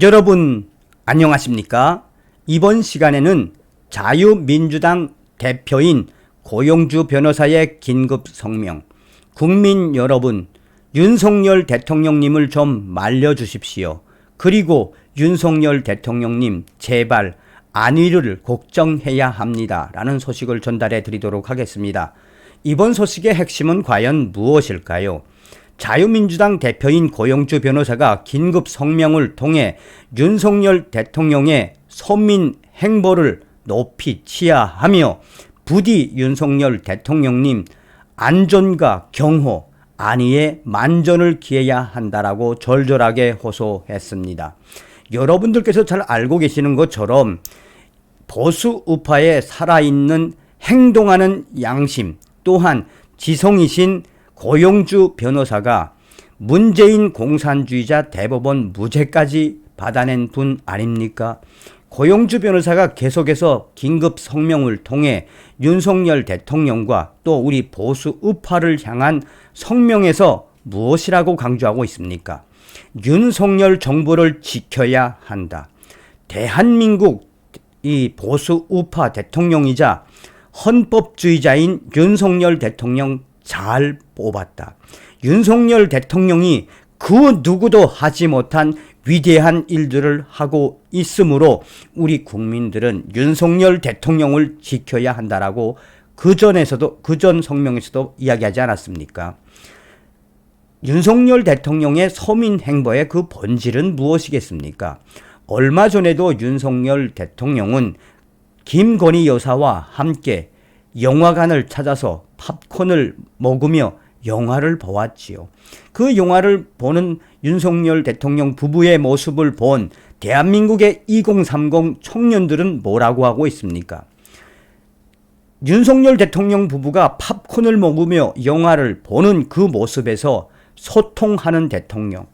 여러분 안녕하십니까? 이번 시간에는 자유민주당 대표인 고용주 변호사의 긴급 성명, 국민 여러분, 윤석열 대통령님을 좀 말려주십시오. 그리고 윤석열 대통령님, 제발 안위를 걱정해야 합니다. 라는 소식을 전달해 드리도록 하겠습니다. 이번 소식의 핵심은 과연 무엇일까요? 자유민주당 대표인 고영주 변호사가 긴급 성명을 통해 윤석열 대통령의 소민 행보를 높이 치하하며 부디 윤석열 대통령님 안전과 경호, 안위에 만전을 기해야 한다라고 절절하게 호소했습니다. 여러분들께서 잘 알고 계시는 것처럼 보수 우파에 살아있는 행동하는 양심 또한 지성이신 고용주 변호사가 문재인 공산주의자 대법원 무죄까지 받아낸 분 아닙니까? 고용주 변호사가 계속해서 긴급 성명을 통해 윤석열 대통령과 또 우리 보수 우파를 향한 성명에서 무엇이라고 강조하고 있습니까? 윤석열 정부를 지켜야 한다. 대한민국 이 보수 우파 대통령이자 헌법주의자인 윤석열 대통령 잘 뽑았다. 윤석열 대통령이 그 누구도 하지 못한 위대한 일들을 하고 있으므로 우리 국민들은 윤석열 대통령을 지켜야 한다라고 그 전에서도 그 전 성명에서도 이야기하지 않았습니까? 윤석열 대통령의 서민 행보의 그 본질은 무엇이겠습니까? 얼마 전에도 윤석열 대통령은 김건희 여사와 함께 영화관을 찾아서 팝콘을 먹으며 영화를 보았지요. 그 영화를 보는 윤석열 대통령 부부의 모습을 본 대한민국의 2030 청년들은 뭐라고 하고 있습니까? 윤석열 대통령 부부가 팝콘을 먹으며 영화를 보는 그 모습에서 소통하는 대통령,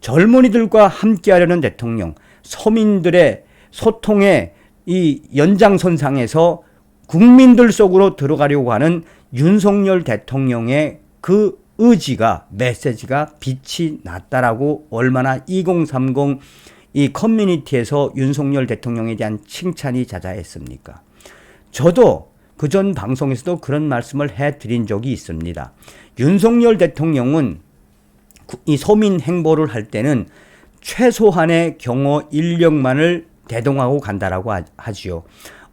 젊은이들과 함께하려는 대통령, 서민들의 소통의 이 연장선상에서 국민들 속으로 들어가려고 하는 윤석열 대통령의 그 의지가 메시지가 빛이 났다라고 얼마나 2030 이 커뮤니티에서 윤석열 대통령에 대한 칭찬이 자자했습니까? 저도 그 전 방송에서도 그런 말씀을 해 드린 적이 있습니다. 윤석열 대통령은 이 소민 행보를 할 때는 최소한의 경호 인력만을 대동하고 간다라고 하지요.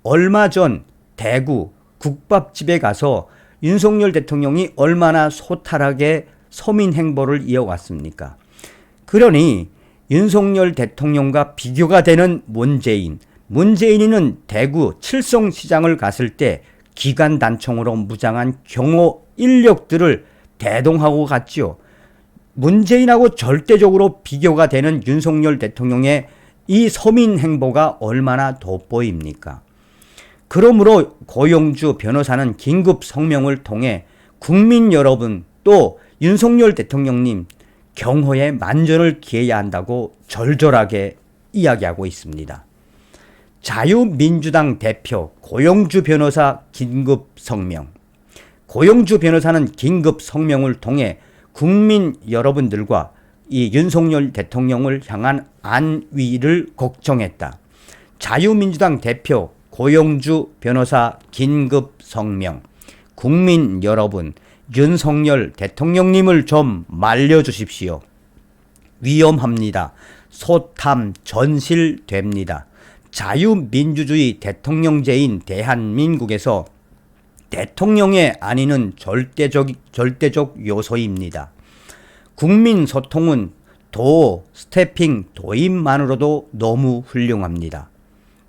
얼마 전 대구 국밥집에 가서 윤석열 대통령이 얼마나 소탈하게 서민 행보를 이어왔습니까? 그러니 윤석열 대통령과 비교가 되는 문재인, 문재인이는 대구 칠성시장을 갔을 때 기관 단총으로 무장한 경호 인력들을 대동하고 갔지요. 문재인하고 절대적으로 비교가 되는 윤석열 대통령의 이 서민 행보가 얼마나 돋보입니까? 그러므로 고용주 변호사는 긴급 성명을 통해 국민 여러분 또 윤석열 대통령님 경호에 만전을 기해야 한다고 절절하게 이야기하고 있습니다. 자유민주당 대표 고용주 변호사 긴급 성명. 고용주 변호사는 긴급 성명을 통해 국민 여러분들과 이 윤석열 대통령을 향한 안위를 걱정했다. 자유민주당 대표 고용주 변호사 긴급 성명. 국민 여러분, 윤석열 대통령님을 좀 말려주십시오. 위험합니다. 소탐 전실됩니다. 자유민주주의 대통령제인 대한민국에서 대통령의 안위는 절대적, 절대적 요소입니다. 국민 소통은 도, 스태핑, 도입만으로도 너무 훌륭합니다.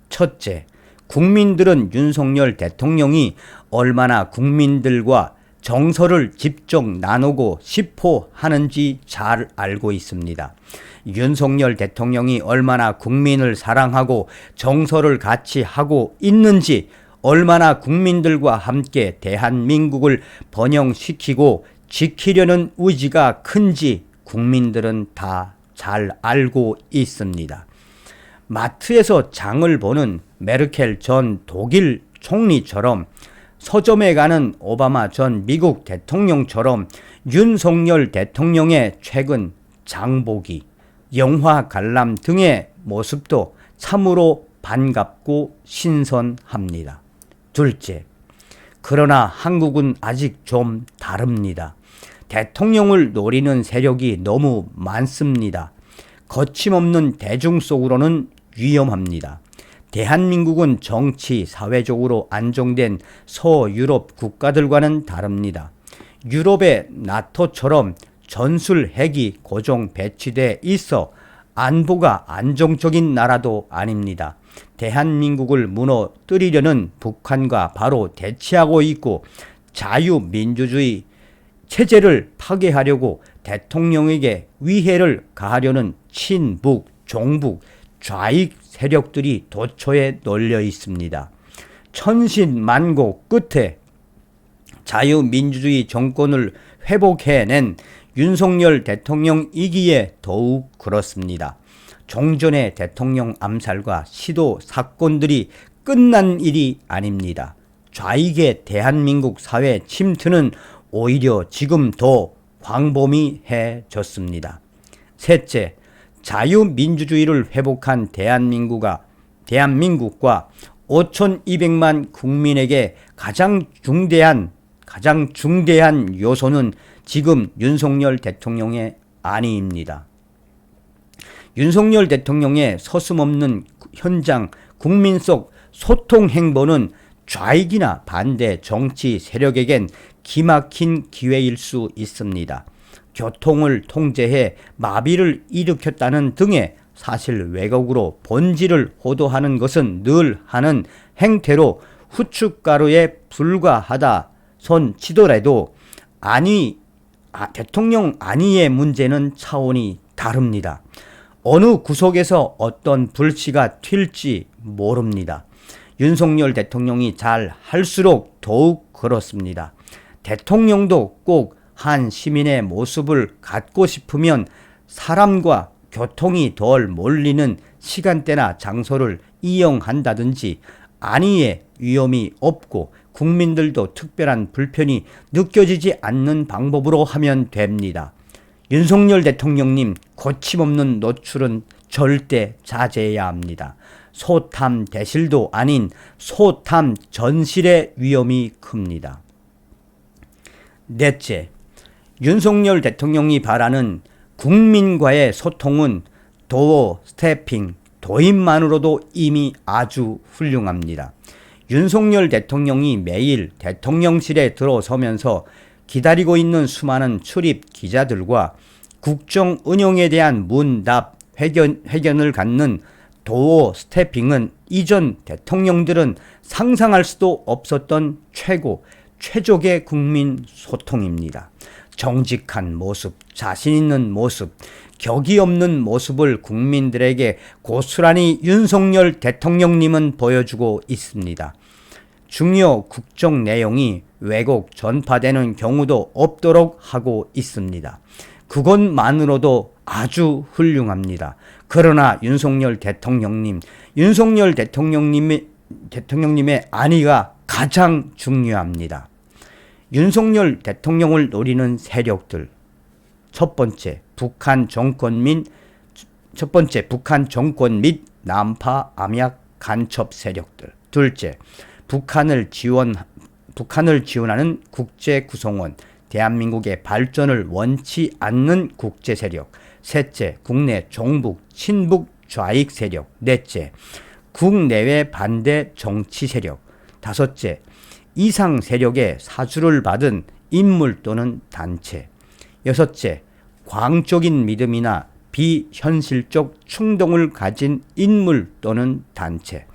첫째, 국민들은 윤석열 대통령이 얼마나 국민들과 정서를 직접 나누고 싶어 하는지 잘 알고 있습니다. 윤석열 대통령이 얼마나 국민을 사랑하고 정서를 같이 하고 있는지 얼마나 국민들과 함께 대한민국을 번영시키고 지키려는 의지가 큰지 국민들은 다 잘 알고 있습니다. 마트에서 장을 보는 메르켈 전 독일 총리처럼 서점에 가는 오바마 전 미국 대통령처럼 윤석열 대통령의 최근 장보기, 영화 관람 등의 모습도 참으로 반갑고 신선합니다. 둘째, 그러나 한국은 아직 좀 다릅니다. 대통령을 노리는 세력이 너무 많습니다. 거침없는 대중 속으로는 위험합니다. 대한민국은 정치, 사회적으로 안정된 서유럽 국가들과는 다릅니다. 유럽의 나토처럼 전술 핵이 고정 배치돼 있어 안보가 안정적인 나라도 아닙니다. 대한민국을 무너뜨리려는 북한과 바로 대치하고 있고 자유민주주의 체제를 파괴하려고 대통령에게 위해를 가하려는 친북, 종북, 좌익 세력들이 도처에 널려 있습니다. 천신만고 끝에 자유민주주의 정권을 회복해낸 윤석열 대통령이기에 더욱 그렇습니다. 종전의 대통령 암살과 시도 사건들이 끝난 일이 아닙니다. 좌익의 대한민국 사회 침투는 오히려 지금 더 광범위해졌습니다. 셋째, 자유민주주의를 회복한 대한민국과 대한민국과 5,200만 국민에게 가장 중대한 가장 중대한 요소는 지금 윤석열 대통령의 안위입니다. 윤석열 대통령의 서슴없는 현장 국민 속 소통 행보는 좌익이나 반대 정치 세력에겐 기막힌 기회일 수 있습니다. 교통을 통제해 마비를 일으켰다는 등의 사실 왜곡으로 본질을 호도하는 것은 늘 하는 행태로 후춧가루에 불과하다 손 치더라도 아니 아, 대통령 아니의 문제는 차원이 다릅니다. 어느 구석에서 어떤 불씨가 튈지 모릅니다. 윤석열 대통령이 잘 할수록 더욱 그렇습니다. 대통령도 꼭 한 시민의 모습을 갖고 싶으면 사람과 교통이 덜 몰리는 시간대나 장소를 이용한다든지 아니에 위험이 없고 국민들도 특별한 불편이 느껴지지 않는 방법으로 하면 됩니다. 윤석열 대통령님 거침없는 노출은 절대 자제해야 합니다. 소탐 대실도 아닌 소탐 전실의 위험이 큽니다. 넷째, 윤석열 대통령이 바라는 국민과의 소통은 도어 스태핑, 도입만으로도 이미 아주 훌륭합니다. 윤석열 대통령이 매일 대통령실에 들어서면서 기다리고 있는 수많은 출입 기자들과 국정 운영에 대한 문답 회견, 회견을 갖는 도어 스태핑은 이전 대통령들은 상상할 수도 없었던 최고, 최적의 국민 소통입니다. 정직한 모습, 자신 있는 모습, 격이 없는 모습을 국민들에게 고스란히 윤석열 대통령님은 보여주고 있습니다. 중요 국정 내용이 왜곡 전파되는 경우도 없도록 하고 있습니다. 그것만으로도 아주 훌륭합니다. 그러나 윤석열 대통령님, 윤석열 대통령님의, 대통령님의 안위가 가장 중요합니다. 윤석열 대통령을 노리는 세력들. 첫 번째, 북한 정권 및, 첫 번째, 북한 정권 및 남파 암약 간첩 세력들. 둘째, 북한을 지원, 북한을 지원하는 국제 구성원, 대한민국의 발전을 원치 않는 국제 세력. 셋째, 국내 종북, 친북 좌익 세력. 넷째, 국내외 반대 정치 세력. 다섯째, 이상 세력의 사주를 받은 인물 또는 단체. 여섯째, 광적인 믿음이나 비현실적 충동을 가진 인물 또는 단체.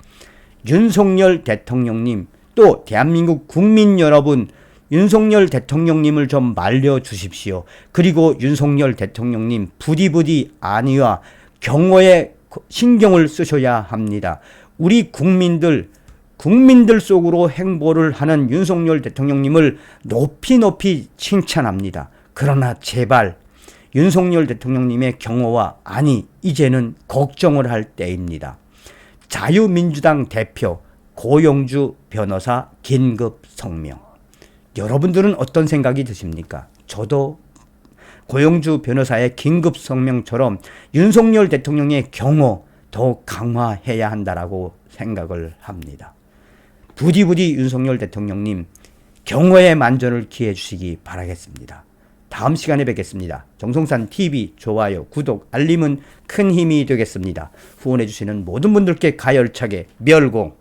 윤석열 대통령님, 또 대한민국 국민 여러분, 윤석열 대통령님을 좀 말려 주십시오. 그리고 윤석열 대통령님 부디부디 안위와 경호에 신경을 쓰셔야 합니다. 우리 국민들 국민들 속으로 행보를 하는 윤석열 대통령님을 높이 높이 칭찬합니다. 그러나 제발 윤석열 대통령님의 경호와 아니 이제는 걱정을 할 때입니다. 자유민주당 대표 고영주 변호사 긴급 성명. 여러분들은 어떤 생각이 드십니까? 저도 고영주 변호사의 긴급 성명처럼 윤석열 대통령의 경호 더욱 강화해야 한다라고 생각을 합니다. 부디 부디 윤석열 대통령님 경호의 만전을 기해 주시기 바라겠습니다. 다음 시간에 뵙겠습니다. 정성산 TV 좋아요, 구독, 알림은 큰 힘이 되겠습니다. 후원해 주시는 모든 분들께 가열차게 멸공